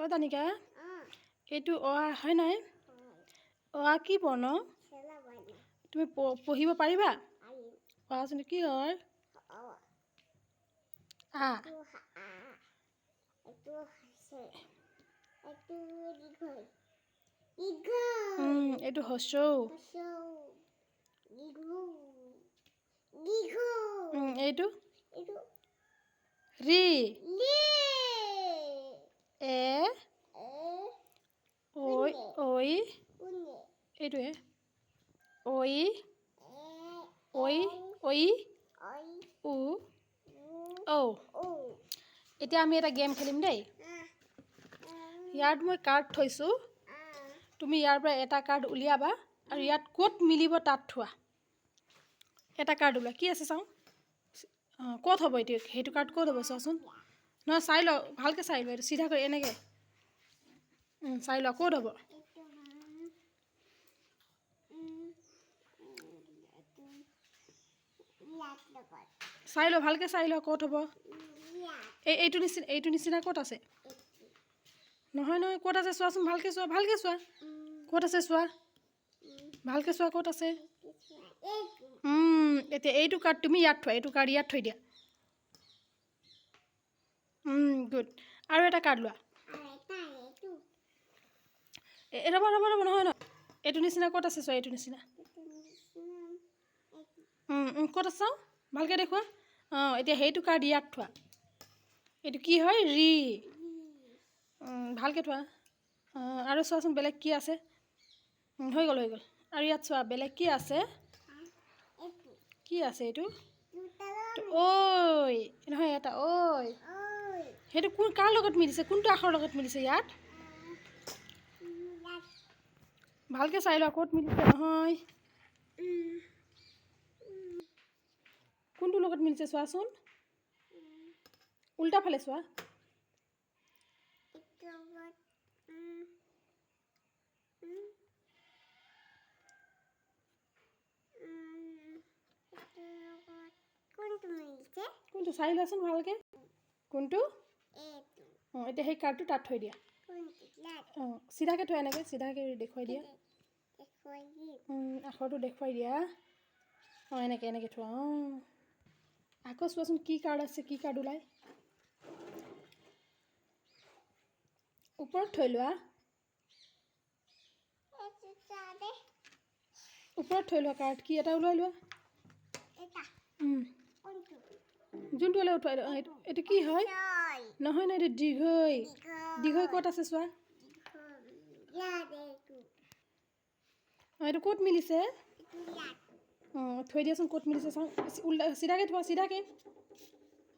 অ তানিকা এইটো অ আ হয় নাই? অ। আ কি বৰ্ণ? তুমি পঢ়িব পাৰিবা? আহি কোৱাচোন কি হয় অঁ। আ। এইটো হা- এইটো হৈছে এইটো দীঘল দীঘল উম, এইটো হচৌ সঁচৌ দীঘল দীঘল উম, এইটো এইটো ৰি লে এ এ ঐ কোনে এইটোৱে ঐ ঐ ঐ উ ঔ এতিয়া আমি এটা গেম খেলিম দেই। ইয়াত মই কাৰ্ড থৈছোঁ। তুমি ইয়াৰ পৰা এটা কাৰ্ড উলিয়াবা আৰু ইয়াত ক'ত মিলিব তাত থোৱা। এটা কাৰ্ড ওলোৱা কি আছে চাওঁ? অঁ ক'ত হ'ব এইটো? সেইটো কাৰ্ড ক'ত হ'ব চোৱাচোন। নহয় চাই লওঁ। ভালকৈ চাই লোৱা এইটো চিধা কৰি এনেকৈ। চাই লোৱা ক'ত হ'ব এইটো উম এইটো ইয়াত লগত চাই লোৱা ভালকৈ চাই লোৱা ক'ত হ'ব? এই এইটো নিচিনা এইটো নিচিনা ক'ত আছে? নহয় নহয় ক'ত আছে চোৱাচোন ভালকৈ চোৱা ভালকৈ চোৱা। ক'ত আছে চোৱা? ভালকৈ চোৱা ক'ত আছে? এতিয়া এইটো কাৰ্ড তুমি ইয়াত থোৱা এইটো কাৰ্ড ইয়াত থৈ দিয়া। গুড আৰু এটা কাৰ্ড লোৱা। ৰ'বা ৰ'বা ৰ'বা নহয় নহয়। এইটো নিচিনা ক'ত আছে চোৱা এইটো নিচিনা? ক'ত আছে? ভালকৈ দেখুওৱা অঁ, এতিয়া সেইটো কাৰ্ড ইয়াত থোৱা। এইটো কি হয়? ৰি। ভালকৈ থোৱা। আৰু চোৱাচোন বেলেগ কি আছে। হৈ গ'ল হৈ গ'ল। আৰু ইয়াত চোৱা, বেলেগ কি আছে? কি আছে এইটো ঐ, নহয় এটা, ঐ। সেইটো কোন, কাৰ লগত মিলিছে? কোনটো আখৰৰ লগত মিলিছে ইয়াত? ভালকৈ চাই লোৱা, ক'ত মিলিছে নহয়। লগত মিলিছে চোৱাচোন উল্টা ফালে চোৱা লগত কোনটো চাই লোৱাচোন ভালকৈ। কোনটো? অঁ, এতিয়া সেই কাৰ্ডটো তাত থৈ দিয়া। অঁ, চিধাকৈ থোৱা এনেকৈ চিধাকৈ দেখুৱাই দিয়া। আখৰটো দেখুৱাই দিয়া। অঁ, এনেকৈ এনেকৈ থোৱা, অঁ। চোৱাচোন কি কাৰ্ড আছে কি কাৰ্ড ওলাই ওপৰত থৈ লোৱা ওপৰত থৈ লোৱা কাৰ্ড কি এটা ওলাই লোৱা যোনটো হ'লে উঠোৱাই লোৱা এইটো কি হয় নহয় নহয় এইটো দীঘৈ দীঘৈ ক'ত আছে চোৱা অঁ এইটো ক'ত মিলিছে থৈ দিয়াচোন ক'ত মিলিছে চাওঁ। উল্টা চিধাকৈ থোৱা চিধাকৈ।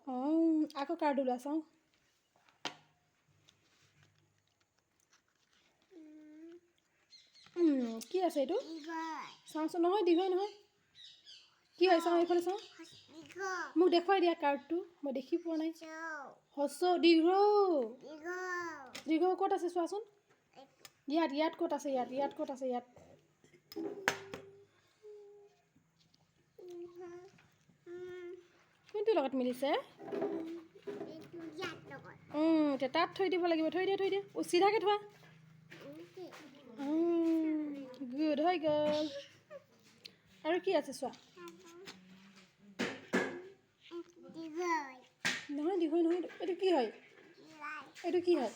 অঁ আকৌ কাৰ্ড ওলোৱা চাওঁ। কি আছে এইটো? দীঘল চাওঁচোন নহয় দীঘৈ নহয়। কি হয় চাওঁ এইফালে চাওঁ। দীঘল মোক দেখুৱাই দিয়া কাৰ্ডটো মই দেখি পোৱা নাই। চৌ হচ দীঘৌ দীঘল ক'ত আছে চোৱাচোন। ইয়াত ইয়াত ক'ত আছে ইয়াত ইয়াত ক'ত আছে ইয়াত দীঘল উম, কোনটো লগত মিলিছে? এতিয়া তাত থৈ দিব লাগিব থৈ দিয়া থৈ দিয়া চিধাকৈ থোৱা। গুড হৈ গ'ল। আৰু কি আছে চোৱা? দীঘল। নহয় দীঘৈ নহয় এইটো কি হয়? এইটো কি হয়?